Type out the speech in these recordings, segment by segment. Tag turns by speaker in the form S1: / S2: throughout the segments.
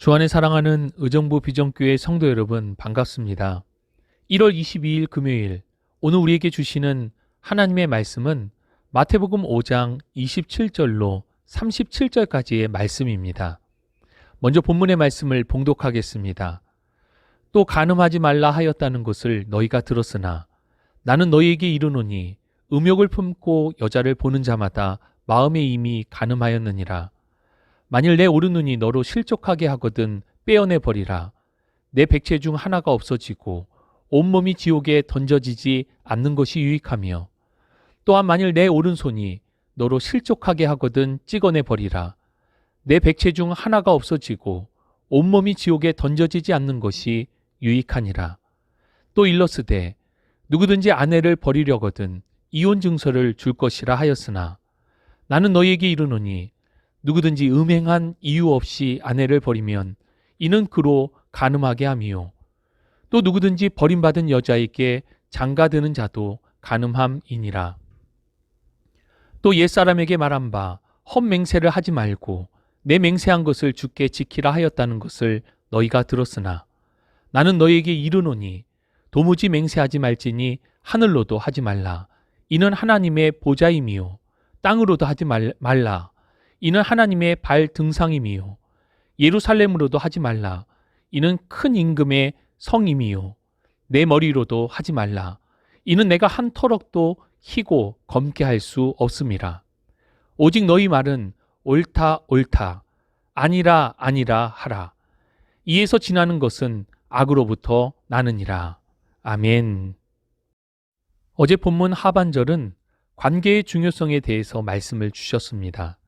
S1: 주 안에 사랑하는 의정부 비정교회 성도 여러분 반갑습니다. 1월 22일 금요일 오늘 우리에게 주시는 하나님의 말씀은 마태복음 5장 27절로 37절까지의 말씀입니다. 먼저 본문의 말씀을 봉독하겠습니다. 또 간음하지 말라 하였다는 것을 너희가 들었으나 나는 너희에게 이르노니 음욕을 품고 여자를 보는 자마다 마음에 이미 간음하였느니라. 만일 내 오른눈이 너로 실족하게 하거든 빼어내 버리라. 내 백체 중 하나가 없어지고 온몸이 지옥에 던져지지 않는 것이 유익하며 또한 만일 내 오른손이 너로 실족하게 하거든 찍어내 버리라. 내 백체 중 하나가 없어지고 온몸이 지옥에 던져지지 않는 것이 유익하니라. 또 일러스되 누구든지 아내를 버리려거든 이혼 증서를 줄 것이라 하였으나 나는 너희에게 이르노니 누구든지 음행한 이유 없이 아내를 버리면 이는 그로 간음하게 함이요. 또 누구든지 버림받은 여자에게 장가드는 자도 간음함이니라. 또 옛사람에게 말한 바 헛맹세를 하지 말고 내 맹세한 것을 주께 지키라 하였다는 것을 너희가 들었으나 나는 너희에게 이르노니 도무지 맹세하지 말지니 하늘로도 하지 말라. 이는 하나님의 보좌임이요. 땅으로도 하지 말, 말라 이는 하나님의 발 등상임이요. 예루살렘으로도 하지 말라. 이는 큰 임금의 성임이요. 내 머리로도 하지 말라. 이는 내가 한 터럭도 희고 검게 할 수 없음이라. 오직 너희 말은 옳다 옳다. 아니라 아니라 하라. 이에서 지나는 것은 악으로부터 나느니라. 아멘. 어제 본문 하반절은 관계의 중요성에 대해서 말씀을 주셨습니다.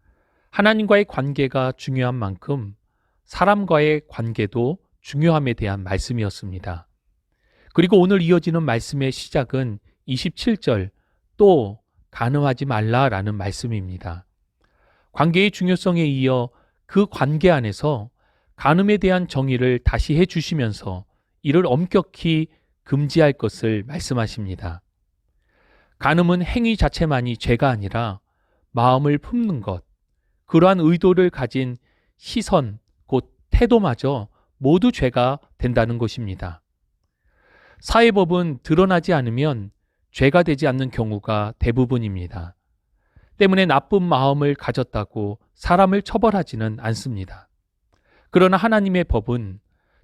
S1: 하나님과의 관계가 중요한 만큼 사람과의 관계도 중요함에 대한 말씀이었습니다. 그리고 오늘 이어지는 말씀의 시작은 27절 또 간음하지 말라라는 말씀입니다. 관계의 중요성에 이어 그 관계 안에서 간음에 대한 정의를 다시 해 주시면서 이를 엄격히 금지할 것을 말씀하십니다. 간음은 행위 자체만이 죄가 아니라 마음을 품는 것, 그러한 의도를 가진 시선, 곧 태도마저 모두 죄가 된다는 것입니다. 사회법은 드러나지 않으면 죄가 되지 않는 경우가 대부분입니다. 때문에 나쁜 마음을 가졌다고 사람을 처벌하지는 않습니다. 그러나 하나님의 법은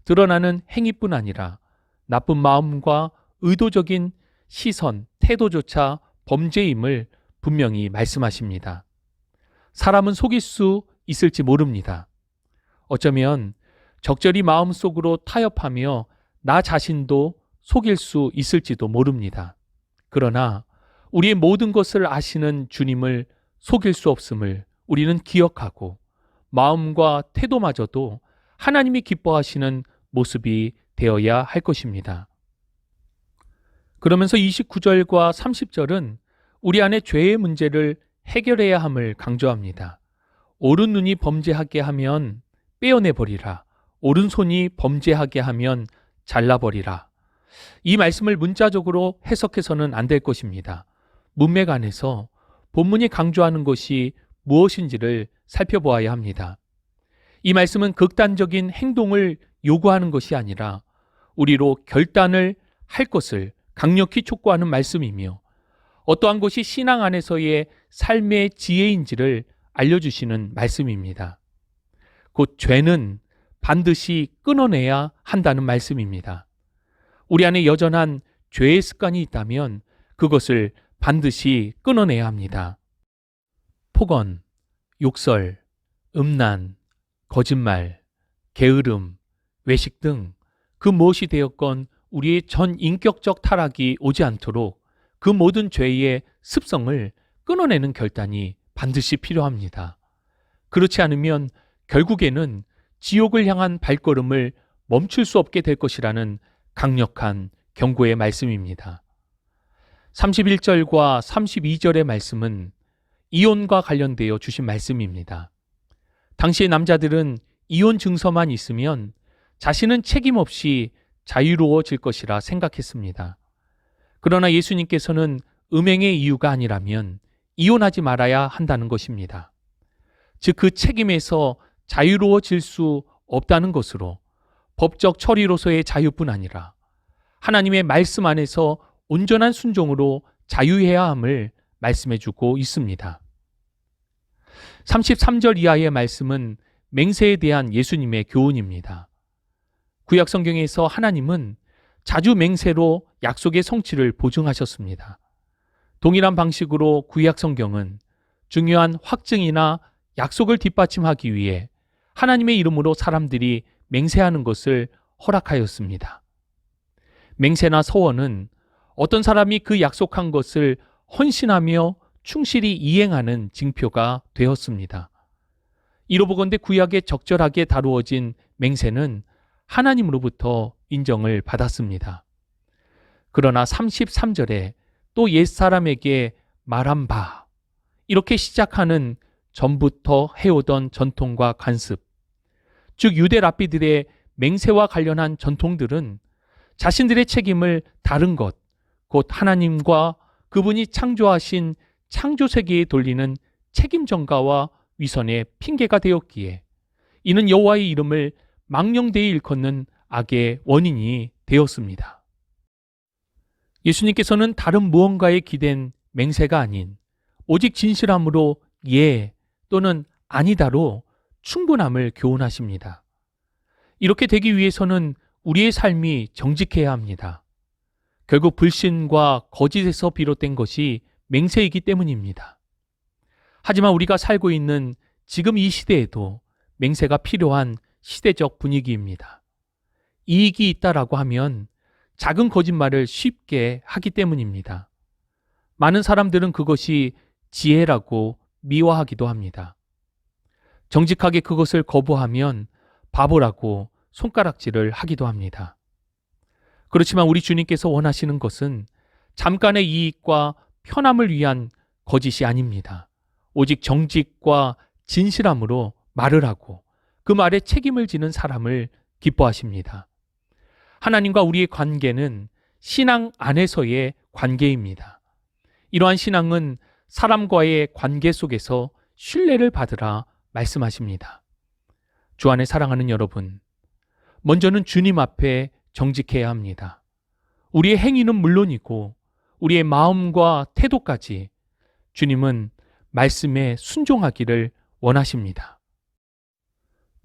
S1: 드러나는 행위뿐 아니라 나쁜 마음과 의도적인 시선, 태도조차 범죄임을 분명히 말씀하십니다. 사람은 속일 수 있을지 모릅니다. 어쩌면 적절히 마음속으로 타협하며 나 자신도 속일 수 있을지도 모릅니다. 그러나 우리의 모든 것을 아시는 주님을 속일 수 없음을 우리는 기억하고 마음과 태도마저도 하나님이 기뻐하시는 모습이 되어야 할 것입니다. 그러면서 29절과 30절은 우리 안에 죄의 문제를 해결해야 함을 강조합니다. 오른 눈이 범죄하게 하면 빼어내 버리라. 오른손이 범죄하게 하면 잘라버리라. 이 말씀을 문자적으로 해석해서는 안 될 것입니다. 문맥 안에서 본문이 강조하는 것이 무엇인지를 살펴보아야 합니다. 이 말씀은 극단적인 행동을 요구하는 것이 아니라 우리로 결단을 할 것을 강력히 촉구하는 말씀이며 어떠한 것이 신앙 안에서의 삶의 지혜인지를 알려주시는 말씀입니다. 곧 죄는 반드시 끊어내야 한다는 말씀입니다. 우리 안에 여전한 죄의 습관이 있다면 그것을 반드시 끊어내야 합니다. 폭언, 욕설, 음란, 거짓말, 게으름, 외식 등 그 무엇이 되었건 우리의 전 인격적 타락이 오지 않도록 그 모든 죄의 습성을 끊어내는 결단이 반드시 필요합니다. 그렇지 않으면 결국에는 지옥을 향한 발걸음을 멈출 수 없게 될 것이라는 강력한 경고의 말씀입니다. 31절과 32절의 말씀은 이혼과 관련되어 주신 말씀입니다. 당시의 남자들은 이혼 증서만 있으면 자신은 책임 없이 자유로워질 것이라 생각했습니다. 그러나 예수님께서는 음행의 이유가 아니라면 이혼하지 말아야 한다는 것입니다. 즉 그 책임에서 자유로워질 수 없다는 것으로 법적 처리로서의 자유뿐 아니라 하나님의 말씀 안에서 온전한 순종으로 자유해야 함을 말씀해 주고 있습니다. 33절 이하의 말씀은 맹세에 대한 예수님의 교훈입니다. 구약 성경에서 하나님은 자주 맹세로 약속의 성취를 보증하셨습니다. 동일한 방식으로 구약 성경은 중요한 확증이나 약속을 뒷받침하기 위해 하나님의 이름으로 사람들이 맹세하는 것을 허락하였습니다. 맹세나 서원은 어떤 사람이 그 약속한 것을 헌신하며 충실히 이행하는 징표가 되었습니다. 이로 보건대 구약에 적절하게 다루어진 맹세는 하나님으로부터 인정을 받았습니다. 그러나 33절에 또 옛사람에게 말한 바 이렇게 시작하는 전부터 해오던 전통과 관습 즉 유대 랍비들의 맹세와 관련한 전통들은 자신들의 책임을 다른 것, 곧 하나님과 그분이 창조하신 창조 세계에 돌리는 책임 전가와 위선의 핑계가 되었기에 이는 여호와의 이름을 망령되이 일컫는 악의 원인이 되었습니다. 예수님께서는 다른 무언가에 기댄 맹세가 아닌 오직 진실함으로 예 또는 아니다로 충분함을 교훈하십니다. 이렇게 되기 위해서는 우리의 삶이 정직해야 합니다. 결국 불신과 거짓에서 비롯된 것이 맹세이기 때문입니다. 하지만 우리가 살고 있는 지금 이 시대에도 맹세가 필요한 시대적 분위기입니다. 이익이 있다라고 하면 작은 거짓말을 쉽게 하기 때문입니다. 많은 사람들은 그것이 지혜라고 미화하기도 합니다. 정직하게 그것을 거부하면 바보라고 손가락질을 하기도 합니다. 그렇지만 우리 주님께서 원하시는 것은 잠깐의 이익과 편함을 위한 거짓이 아닙니다. 오직 정직과 진실함으로 말을 하고 그 말에 책임을 지는 사람을 기뻐하십니다. 하나님과 우리의 관계는 신앙 안에서의 관계입니다. 이러한 신앙은 사람과의 관계 속에서 신뢰를 받으라 말씀하십니다. 주 안에 사랑하는 여러분, 먼저는 주님 앞에 정직해야 합니다. 우리의 행위는 물론이고 우리의 마음과 태도까지 주님은 말씀에 순종하기를 원하십니다.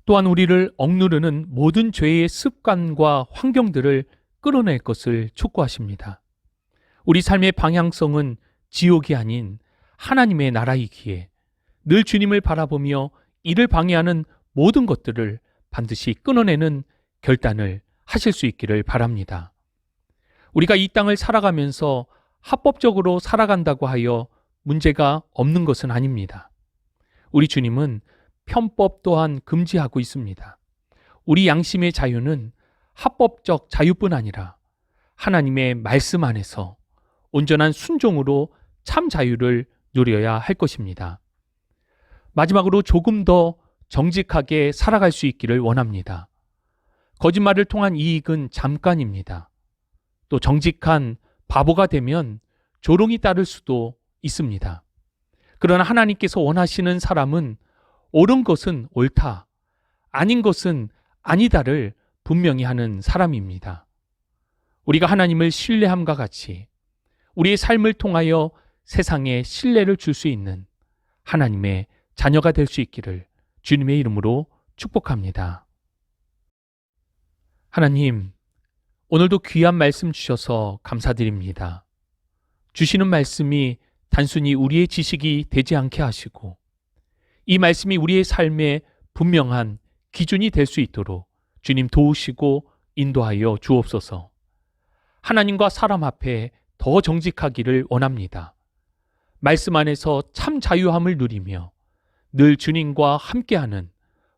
S1: 또한 우리를 억누르는 모든 죄의 습관과 환경들을 끌어낼 것을 촉구하십니다. 우리 삶의 방향성은 지옥이 아닌 하나님의 나라이기에 늘 주님을 바라보며 이를 방해하는 모든 것들을 반드시 끊어내는 결단을 하실 수 있기를 바랍니다. 우리가 이 땅을 살아가면서 합법적으로 살아간다고 하여 문제가 없는 것은 아닙니다. 우리 주님은 편법 또한 금지하고 있습니다. 우리 양심의 자유는 합법적 자유뿐 아니라 하나님의 말씀 안에서 온전한 순종으로 참 자유를 누려야 할 것입니다. 마지막으로 조금 더 정직하게 살아갈 수 있기를 원합니다. 거짓말을 통한 이익은 잠깐입니다. 또 정직한 바보가 되면 조롱이 따를 수도 있습니다. 그러나 하나님께서 원하시는 사람은 옳은 것은 옳다, 아닌 것은 아니다를 분명히 하는 사람입니다. 우리가 하나님을 신뢰함과 같이 우리의 삶을 통하여 세상에 신뢰를 줄 수 있는 하나님의 자녀가 될 수 있기를 주님의 이름으로 축복합니다. 하나님, 오늘도 귀한 말씀 주셔서 감사드립니다. 주시는 말씀이 단순히 우리의 지식이 되지 않게 하시고 이 말씀이 우리의 삶에 분명한 기준이 될 수 있도록 주님 도우시고 인도하여 주옵소서. 하나님과 사람 앞에 더 정직하기를 원합니다. 말씀 안에서 참 자유함을 누리며 늘 주님과 함께하는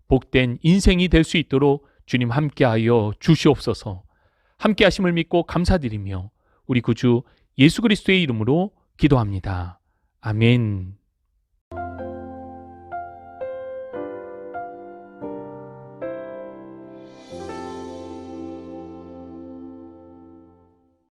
S1: 복된 인생이 될 수 있도록 주님 함께하여 주시옵소서. 함께하심을 믿고 감사드리며 우리 구주 예수 그리스도의 이름으로 기도합니다. 아멘.